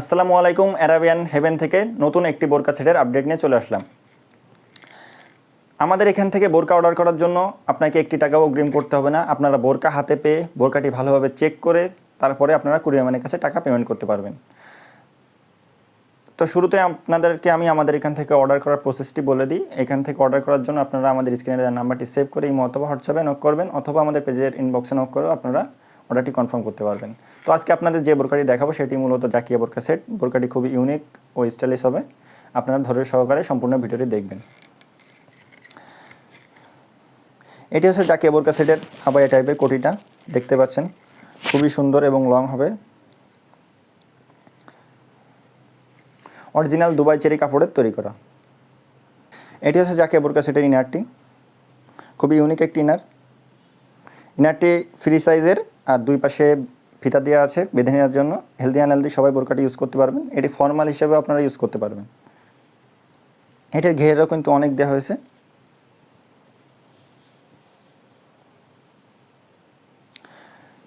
আসসালামু আলাইকুম, Arabian haven থেকে নতুন একটি বোরকা সেটের আপডেট নিয়ে চলে আসলাম। আমাদের এখান থেকে বোরকা অর্ডার করার জন্য আপনাকে একটি টাকাও অগ্রিম করতে হবে না। আপনারা বোরকা হাতে পেয়ে বোরকাটি ভালোভাবে চেক করে তারপরে আপনারা কুরিয়ার ম্যানের কাছে টাকা পেমেন্ট করতে পারবেন। তো শুরুতে আপনাদেরকে আমি আমাদের এখান থেকে অর্ডার করার প্রসেসটি বলে দিই। এখান থেকে অর্ডার করার জন্য আপনারা আমাদের স্ক্রিনে নাম্বারটি সেভ করে এই অথবা হোয়াটসঅ্যাপে নক করবেন অথবা আমাদের পেজের ইনবক্সে নক করেও আপনারা অর্ডারটি কনফার্ম করতে পারবেন। তো আজকে আপনাদের যে বোরকাটি দেখাবো, সেটি মূলত জাকিয়া বোরকা সেট বোরকাটি খুবই ইউনিক ও স্টাইলিশ হবে। আপনারা ধৈর্য সহকারে সম্পূর্ণ ভিডিওটি দেখবেন। এটি হচ্ছে জাকিয়া বোরকা সেটের আবায়া টাইপের কোটিটা, দেখতে পাচ্ছেন। খুবই সুন্দর এবং লং হবে। অরিজিনাল দুবাই চেরি কাপড়ের তৈরি করা। এটি হচ্ছে জাকিয়া বোরকা সেটের ইনারটি খুবই ইউনিক একটি ইনার ইনারটি ফ্রি সাইজের আর দুই পাশে ফিতা দেওয়া আছে বেঁধে নেওয়ার জন্য। হেলদি আনহেলদি সবাই বোরকাটি ইউজ করতে পারবেন। এটি ফর্মাল হিসেবে আপনারা ইউজ করতে পারবেন। এটির ঘেরেরও কিন্তু অনেক দেওয়া হয়েছে।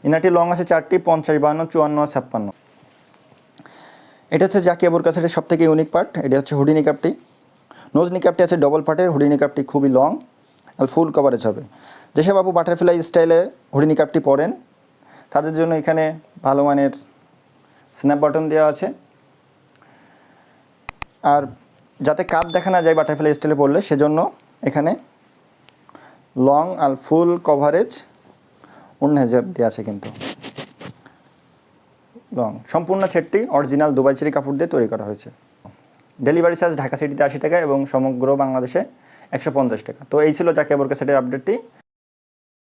ইনারটি লং আছে চারটি, পঞ্চাশ বান্ন চুয়ান্ন, ছাপ্পান্ন। এটা হচ্ছে জাকিয়া বোরকা সেটের সব থেকে ইউনিক পার্ট এটা হচ্ছে হুডি নিকাপটি নোজ নিকাপটি আছে ডবল পার্টের হুডি নিকাপটি খুবই লং আর ফুল কভারেজ হবে। যেসব বাবু বাটারফ্লাই স্টাইলে হুডি নিকাপটি পরেন তাদের জন্য এখানে ভালো মানের স্ন্যাপ বাটন দেওয়া আছে। আর যাতে কাপ দেখা না যায় বাটারফ্লাই স্টাইলে পড়লে, সেজন্য এখানে লং আর ফুল কভারেজ অন্য হেজাব দেওয়া আছে কিন্তু। লং সম্পূর্ণ সেটটি অরিজিনাল দুবাই চেরি কাপড় দিয়ে তৈরি করা হয়েছে। ডেলিভারি চার্জ ঢাকা সিটিতে আশি টাকা এবং সমগ্র বাংলাদেশে একশো পঞ্চাশ টাকা। তো এই ছিল জাকিয়া বোরকা সেটের আপডেটটি